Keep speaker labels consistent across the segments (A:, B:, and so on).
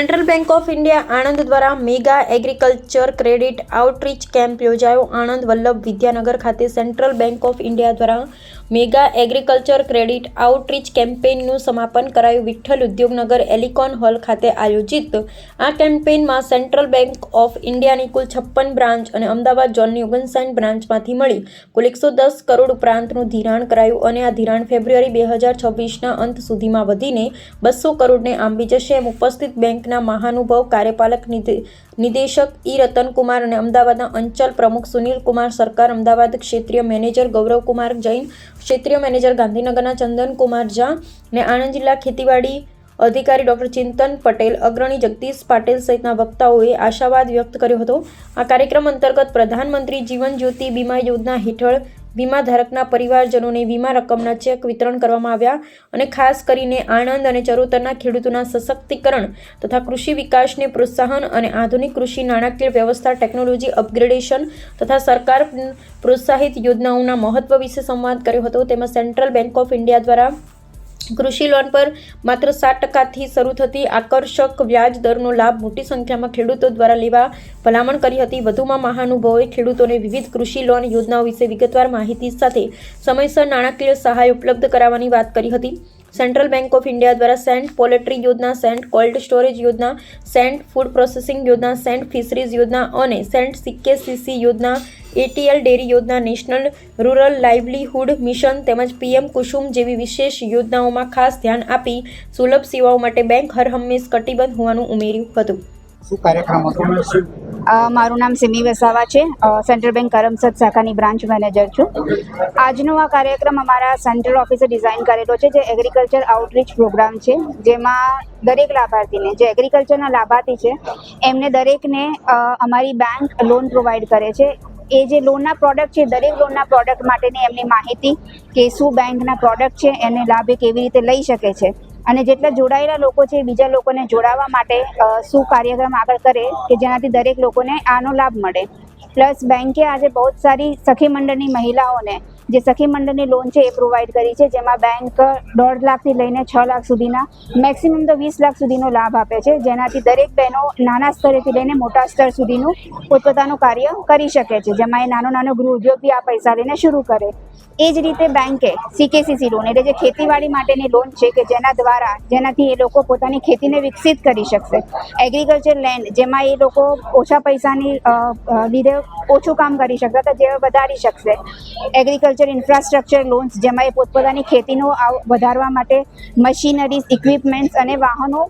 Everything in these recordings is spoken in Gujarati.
A: Central bank of India Anand દ્વારા mega agriculture credit outreach camp યોજાયો. આણંદ વલ્લભ વિદ્યાનગર ખાતે સેન્ટ્રલ બેંક ઓફ ઇન્ડિયા દ્વારા મેગા એગ્રીકલ્ચર ક્રેડિટ આઉટરીચ કેમ્પેઇનનું સમાપન કરાયું. વિઠ્ઠલ ઉદ્યોગનગર એલિકોન હોલ ખાતે આયોજિત આ કેમ્પેઇનમાં સેન્ટ્રલ બેંક ઓફ ઇન્ડિયાની કુલ છપ્પન બ્રાન્ચ અને અમદાવાદ ઝોનની ઓગણસાઠ બ્રાન્ચમાંથી મળી કુલ એકસો દસ કરોડ ઉપરાંતનું ધિરાણ કરાયું અને આ ધિરાણ ફેબ્રુઆરી બે હજાર છવ્વીસના અંત સુધીમાં વધીને બસો કરોડને આંબી જશે. એમ ઉપસ્થિત બેંકના મહાનુભવ કાર્યપાલક નિદે- નિદેશક ઈ રતનકુમાર અને અમદાવાદના અંચલ પ્રમુખ સુનિલ કુમાર સરકાર, અમદાવાદ ક્ષેત્રીય મેનેજર ગૌરવકુમાર જૈન ક્ષેત્રીય મેનેજર ગાંધીનગરના ચંદન કુમાર ઝા અને આણંદ જિલ્લા ખેતીવાડી અધિકારી ડોક્ટર ચિંતન પટેલ, અગ્રણી જગદીશ પાટેલ સહિતના વક્તાઓએ આશાવાદ વ્યક્ત કર્યો હતો. આ કાર્યક્રમ અંતર્ગત પ્રધાનમંત્રી જીવન જ્યોતિ બીમા યોજના હેઠળ વીમા ધારકના પરિવારજનોને વીમા રકમના ચેક વિતરણ કરવામાં આવ્યા અને ખાસ કરીને આણંદ અને ચરોતરના ખેડૂતોના સશક્તિકરણ તથા કૃષિ વિકાસને પ્રોત્સાહન અને આધુનિક કૃષિ નાણાકીય વ્યવસ્થા, ટેકનોલોજી અપગ્રેડેશન તથા સરકાર પ્રોત્સાહિત યોજનાઓના મહત્વ વિશે સંવાદ કર્યો હતો. તેમાં સેન્ટ્રલ બેંક ઓફ ઇન્ડિયા દ્વારા કૃષિ લોન પર માત્ર સાત ટકાથી શરૂ થતી આકર્ષક વ્યાજ દરનો લાભ મોટી સંખ્યામાં ખેડૂતો દ્વારા લેવા ભલામણ કરી હતી. વધુમાં મહાનુભાવોએ ખેડૂતોને વિવિધ કૃષિ લોન યોજનાઓ વિશે વિગતવાર માહિતી સાથે સમયસર નાણાકીય સહાય ઉપલબ્ધ કરાવવાની વાત કરી હતી. સેન્ટ્રલ બેંક ઓફ ઇન્ડિયા દ્વારા સેન્ટ પોલેટ્રી યોજના સેન્ટ કોલ્ડ સ્ટોરેજ યોજના સેન્ટ ફૂડ પ્રોસેસિંગ યોજના સેન્ટ ફિશરીઝ યોજના અને સેન્ટ સીકેસીસી યોજના એટીએલ ડેરી યોજના નેશનલ રૂરલ લાઇવલીહુડ મિશન તેમજ પીએમ કુસુમ જેવી વિશેષ યોજનાઓમાં ખાસ ધ્યાન આપી સુલભ સેવાઓ માટે બેંક હર હંમેશ કટિબદ્ધ હોવાનું ઉમેર્યું હતું.
B: શું કાર્યક્રમ હતો?
C: મારું નામ સિમી વસાવા છે. સેન્ટ્રલ બેંક કરમસદ શાખાની બ્રાન્ચ મેનેજર છું. આજનો આ કાર્યક્રમ અમારા સેન્ટ્રલ ઓફિસે ડિઝાઇન કરેલો છે, જે એગ્રીકલ્ચર આઉટરીચ પ્રોગ્રામ છે, જેમાં દરેક લાભાર્થીને, જે એગ્રીકલ્ચરના લાભાર્થી છે, એમને દરેકને અમારી બેંક લોન પ્રોવાઈડ કરે છે. એ જે લોનના પ્રોડક્ટ છે, દરેક લોનના પ્રોડક્ટ માટેની એમની માહિતી કે શું બેંકના પ્રોડક્ટ છે, એને લાભ કેવી રીતે લઈ શકે છે. અને જેટલા જોડાયેલા લોકો છે, બીજા લોકોને જોડાવા માટે શું કાર્યક્રમ આગળ કરે કે જેનાથી દરેક લોકોને આનો લાભ મળે. પ્લસ બેન્કે આજે બહુ જ સારી સખી મંડળની મહિલાઓને જે સખી મંડળની લોન છે એ પ્રોવાઈડ કરી છે, જેમાં બેંક દોઢ લાખથી લઈને છ લાખ સુધીના મેક્સિમમ તો વીસ લાખ સુધીનો લાભ આપે છે, જેનાથી દરેક બહેનો નાના સ્તરેથી લઈને મોટા સ્તર સુધીનું પોતપોતાનું કાર્ય કરી શકે છે, જેમાં એ નાનો નાનો ગૃહ ઉદ્યોગ બી આ પૈસા લઈને શરૂ કરે. એ જ રીતે બેંકે સીકેસીસી લોન એટલે જે ખેતીવાડી માટેની લોન છે કે જેના દ્વારા, જેનાથી એ લોકો પોતાની ખેતીને વિકસિત કરી શકશે. એગ્રીકલ્ચર લેન્ડ જેમાં એ લોકો ઓછા પૈસાની લીધે ઓછું કામ કરી શકતા હતા, જે વધારી શકશે. એગ્રીકલ્ચર ઇન્ફ્રાસ્ટ્રક્ચર લોન્સ જેમાં એ પોતપોતાની ખેતીનો વધારવા માટે મશીનરીઝ ઇક્વિપમેન્ટ્સ અને વાહનો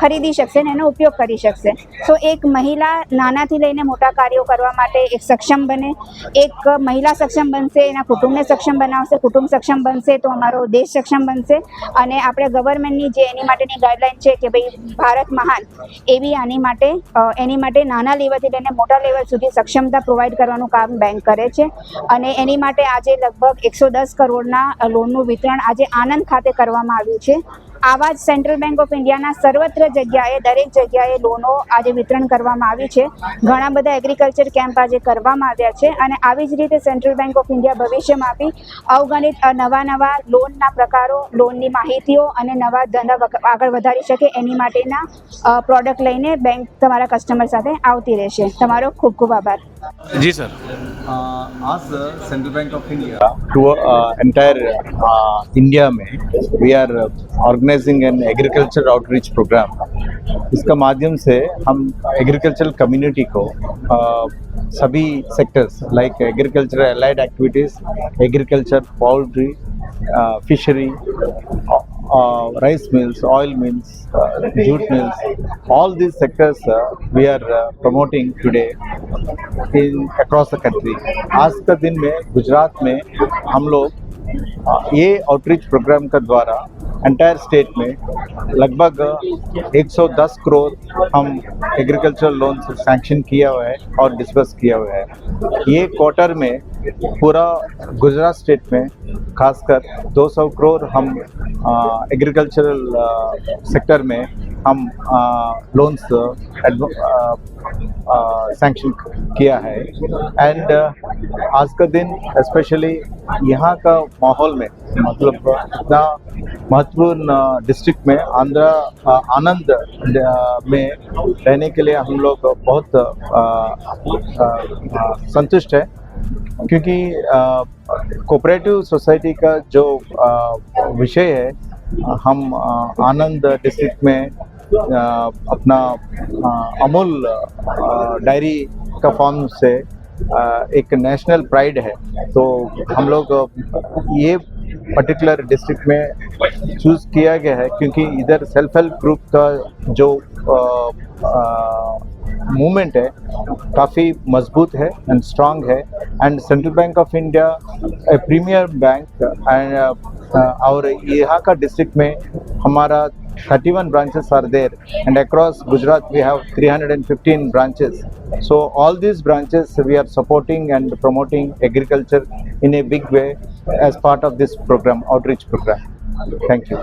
C: ખરીદી શકશે અને એનો ઉપયોગ કરી શકશે. સો એક મહિલા નાનાથી લઈને મોટા કાર્યો કરવા માટે એક સક્ષમ બને, એક મહિલા સક્ષમ બનશે, એના કુટુંબને સક્ષમ બનાવશે, કુટુંબ સક્ષમ બનશે તો અમારો દેશ સક્ષમ બનશે. અને આપણે ગવર્મેન્ટની જે એની માટેની ગાઈડલાઈન છે કે ભાઈ ભારત મહાન, એવી આની માટે એની માટે નાના લેવલથી લઈને મોટા લેવલ સુધી સક્ષમતા પ્રોવાઈડ કરવાનું કામ બેંક કરે છે. અને એની માટે આજે લગભગ એકસો દસ કરોડના લોનનું વિતરણ આજે આનંદ ખાતે કરવામાં આવ્યું છે. આવા જ સેન્ટ્રલ બેંક ઓફ ઇન્ડિયાના સર્વત્ર જગ્યાએ દરેક જગ્યાએ લોનો આજે વિતરણ કરવામાં આવી છે ઘણા બધા એગ્રીકલ્ચર કેમ્પ આજે કરવામાં આવ્યા છે અને આવી જ રીતે સેન્ટ્રલ બેંક ઓફ ઇન્ડિયા ભવિષ્યમાં બી અવગણિત અ, નવા નવા લોનના પ્રકારો લોનની માહિતીઓ અને નવા ધંધા વક- આગળ વધારી શકે એની માટેના પ્રોડક્ટ લઈને બેંક તમારા કસ્ટમર સાથે આવતી રહેશે તમારો ખૂબ ખૂબ આભાર
D: जी sir
E: uh, as the Central Bank of India to uh, entire uh, India में we are uh, organizing an agriculture outreach program इसका माध्यम से हम एग्रीकल्चरल कम्युनिटी को सभी sectors like agriculture allied activities agriculture poultry fishery rice mills oil mills jute mills all these sectors we are promoting today in across the country आज का दिन में, गुजरात में हम लोग ये आउटरीच प्रोग्राम का द्वारा एंटायर स्टेट में लगभग 110 करोड़ हम एग्रीकल्चर लोन सैंक्शन किया हुआ है और डिस्बर्स किया हुआ है। ये क्वार्टर में पूरा गुजरात स्टेट में खासकर 200 करोड़ हम एग्रीकल्चरल सेक्टर में हम लोन्स सैंक्शन किया है। एंड आज का दिन स्पेशली यहाँ का माहौल में मतलब इतना महत्वपूर्ण डिस्ट्रिक्ट में आंध्र आनंद में रहने के लिए हम लोग बहुत अ, अ, अ, संतुष्ट है। क्योंकि कोऑपरेटिव सोसाइटी का जो विषय है हम आनंद डिस्ट्रिक्ट में अपना अमूल डायरी का फॉर्म से एक नेशनल प्राइड है तो हम लोग, ये पर्टिकुलर डिस्ट्रिक्ट में चूज़ किया गया है, क्योंकि इधर सेल्फ हेल्प ग्रुप का जो मूवमेंट है, काफ़ी मज़बूत है एंड स्ट्रांग है and central bank of India a premier bank and और यहाँ का डिस्ट्रिक्ट में हमारा 31 branches are there and across Gujarat we have 315 branches. So all these branches we are supporting and promoting agriculture in a big way as part of this program, outreach program. Thank you.